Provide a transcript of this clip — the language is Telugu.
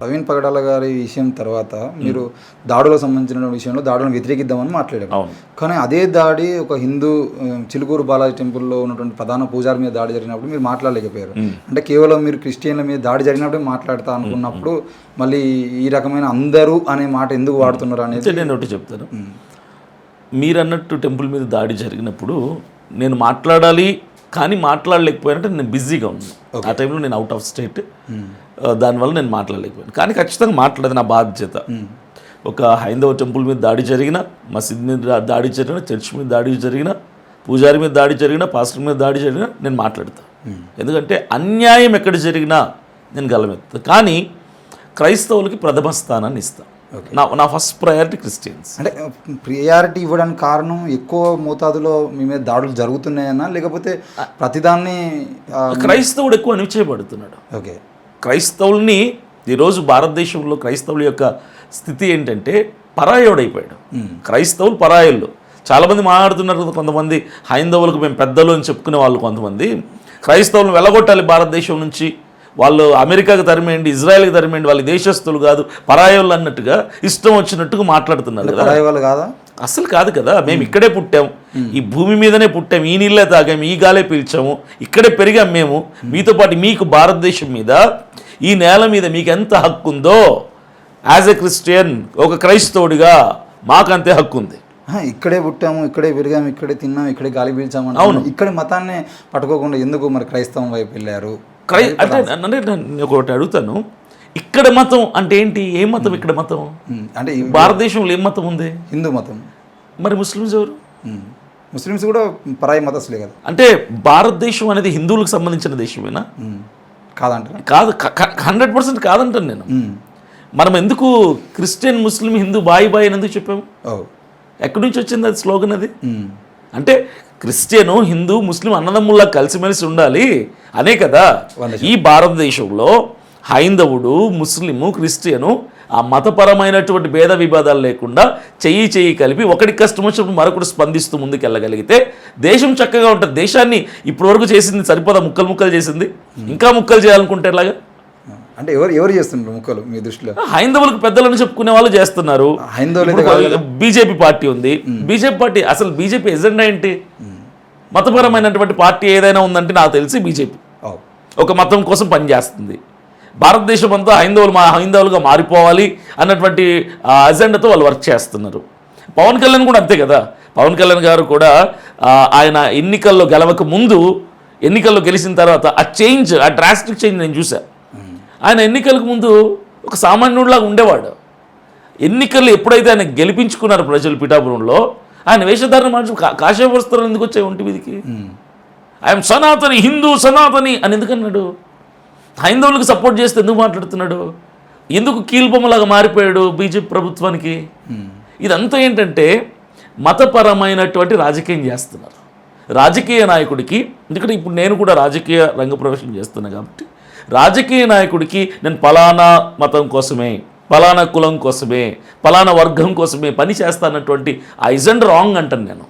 ప్రవీణ్ పగడాల గారి విషయం తర్వాత మీరు దాడులకు సంబంధించిన విషయంలో దాడులను వ్యతిరేకిద్దామని మాట్లాడారు. కానీ అదే దాడి ఒక హిందూ చిలుకూరు బాలాజీ టెంపుల్లో ఉన్నటువంటి ప్రధాన పూజారి మీద దాడి జరిగినప్పుడు మీరు మాట్లాడలేకపోయారు. అంటే కేవలం మీరు క్రిస్టియన్ల మీద దాడి జరిగినప్పుడే మాట్లాడతా అనుకున్నప్పుడు మళ్ళీ ఈ రకమైన అందరూ అనే మాట ఎందుకు వాడుతున్నారు అనేది నేను ఒకటి చెప్తాను. మీరు అన్నట్టు టెంపుల్ మీద దాడి జరిగినప్పుడు నేను మాట్లాడాలి కానీ మాట్లాడలేకపోయానంటే నేను బిజీగా ఉన్నాను ఆ టైంలో నేను అవుట్ ఆఫ్ స్టేట్ దానివల్ల నేను మాట్లాడలేకపోయాను. కానీ ఖచ్చితంగా మాట్లాడేది నా బాధ్యత. ఒక హైందవ టెంపుల్ మీద దాడి జరిగిన మసీద్ మీద దాడి జరిగిన చర్చ్ మీద దాడి జరిగిన పూజారి మీద దాడి జరిగిన పాస్టర్ మీద దాడి జరిగినా నేను మాట్లాడతా. ఎందుకంటే అన్యాయం ఎక్కడ జరిగినా నేను గలమెత్తా కానీ క్రైస్తవులకి ప్రథమ స్థానాన్ని ఇస్తాను నా నా ఫస్ట్ ప్రయారిటీ క్రిస్టియన్స్ అంటే ప్రియారిటీ ఇవ్వడానికి కారణం ఎక్కువ మోతాదులో మీ మీద దాడులు జరుగుతున్నాయన్నా లేకపోతే ప్రతిదాన్ని క్రైస్తవుడు ఎక్కువ నిశ్చయపడుతున్నాడు ఓకే. క్రైస్తవుల్ని ఈరోజు భారతదేశంలో క్రైస్తవుల యొక్క స్థితి ఏంటంటే పరాయోడైపోయాడు. క్రైస్తవులు పరాయోళ్ళు చాలామంది మాట్లాడుతున్నారు కదా కొంతమంది హైందవులకు మేము పెద్దలు అని చెప్పుకునే వాళ్ళు కొంతమంది. క్రైస్తవులను వెళ్ళగొట్టాలి భారతదేశం నుంచి. వాళ్ళు అమెరికాకి తరిమేయండి ఇజ్రాయెల్కి తరిమేయండి వాళ్ళు దేశస్తులు కాదు పరాయోళ్ళు అన్నట్టుగా ఇష్టం వచ్చినట్టుగా మాట్లాడుతున్నారు కదా. కాదా? అసలు కాదు కదా. మేము ఇక్కడే పుట్టాం. ఈ భూమి మీదనే పుట్టాం. ఈ నీళ్ళే తాగాము ఈ గాలే పీల్చాము. ఇక్కడే పెరిగాం మేము. మీతో పాటు మీకు భారతదేశం మీద ఈ నేల మీద మీకు ఎంత హక్కు ఉందో యాజ్ ఎ క్రిస్టియన్ ఒక క్రైస్తవుడిగా మాకు అంతే హక్కు ఉంది. ఇక్కడే పుట్టాము ఇక్కడే పెరిగాము ఇక్కడే తిన్నాము ఇక్కడే గాలి పీల్చాము అవును. ఇక్కడ మతాన్ని పట్టుకోకుండా ఎందుకు మరి క్రైస్తవం వైపు వెళ్ళారు? క్రై అంటే అంటే నేను ఒకటి అడుగుతాను. ఇక్కడ మతం అంటే ఏంటి? ఏ మతం ఇక్కడ మతం? అంటే భారతదేశంలో ఏం మతం ఉంది? హిందూ మతం. మరి ముస్లిమ్స్ ఎవరు. ముస్లిమ్స్ కూడా పరాయి మతస్థులే కదా. అంటే భారతదేశం అనేది హిందువులకు సంబంధించిన దేశమేనా? ఉమ్. కాదంటారా? కాదు హండ్రెడ్ పర్సెంట్ కాదంటాను నేను. మనం ఎందుకు క్రిస్టియన్ ముస్లిం హిందూ బాయి బాయి అని ఎందుకు చెప్పాము? ఓ. ఎక్కడి నుంచి వచ్చింది అది స్లోగన్ అది. అంటే క్రిస్టియను హిందూ ముస్లిం అన్నదమ్ముల్లా కలిసిమెలిసి ఉండాలి. అనే కదా. ఈ భారతదేశంలో హైందవుడు ముస్లిము క్రిస్టియను ఆ మతపరమైనటువంటి భేద విభేదాలు లేకుండా చెయ్యి చెయ్యి కలిపి ఒకటి కష్టం వచ్చినప్పుడు మరొకటి స్పందిస్తూ ముందుకెళ్ళగలిగితే దేశం చక్కగా ఉంటుంది. దేశాన్ని ఇప్పటివరకు చేసింది సరిపోదా ముక్కలు ముక్కలు చేసింది. ఇంకా ముక్కలు చేయాలనుకుంటే ఎలాగా? అంటే ఎవరు ఎవరు చేస్తున్నారు ముక్కలు మీ దృష్టిలో? హైందవులకు పెద్దలను చెప్పుకునే వాళ్ళు చేస్తున్నారు. హైందవులు బీజేపీ పార్టీ ఉంది. బీజేపీ పార్టీ అసలు బీజేపీ ఎజెండా ఏంటి? మతపరమైనటువంటి పార్టీ ఏదైనా ఉందంటే నాకు తెలిసి బీజేపీ. ఒక మతం కోసం పనిచేస్తుంది. భారతదేశం అంతా హైందవులు మా హైందవులుగా మారిపోవాలి అన్నటువంటి అజెండాతో వాళ్ళు వర్క్ చేస్తున్నారు. పవన్ కళ్యాణ్ కూడా అంతే కదా. పవన్ కళ్యాణ్ గారు కూడా ఆయన ఎన్నికల్లో గెలవక ముందు ఎన్నికల్లో గెలిచిన తర్వాత ఆ చేంజ్ ఆ డ్రాస్టిక్ చేంజ్ నేను చూసా ఆయన ఎన్నికలకు ముందు ఒక సామాన్యుడిలాగా ఉండేవాడు. ఎన్నికలు ఎప్పుడైతే ఆయన గెలిపించుకున్నారు ప్రజలు పిఠాపురంలో ఆయన వేషధారణ మార్చు కా- కాషాయ వస్త్రాలు ఎందుకు వచ్చాయి ఒంటి మీదకి? ఐఎమ్ సనాతని హిందూ సనాతని అని ఎందుకన్నాడు హైందవులకు సపోర్ట్ చేస్తే ఎందుకు మాట్లాడుతున్నాడు? ఎందుకు కీల్బొమ్మలాగా మారిపోయాడు బీజేపీ ప్రభుత్వానికి? ఇదంతా ఏంటంటే మతపరమైనటువంటి రాజకీయం చేస్తున్నారు. రాజకీయ నాయకుడికి ఎందుకంటే ఇప్పుడు నేను కూడా రాజకీయ రంగ ప్రవేశం చేస్తున్నా కాబట్టి రాజకీయ నాయకుడికి నేను పలానా మతం కోసమే పలానా కులం కోసమే పలానా వర్గం కోసమే పని చేస్తానటువంటి ఆ ఇజెండ్ రాంగ్ అంటాను నేను.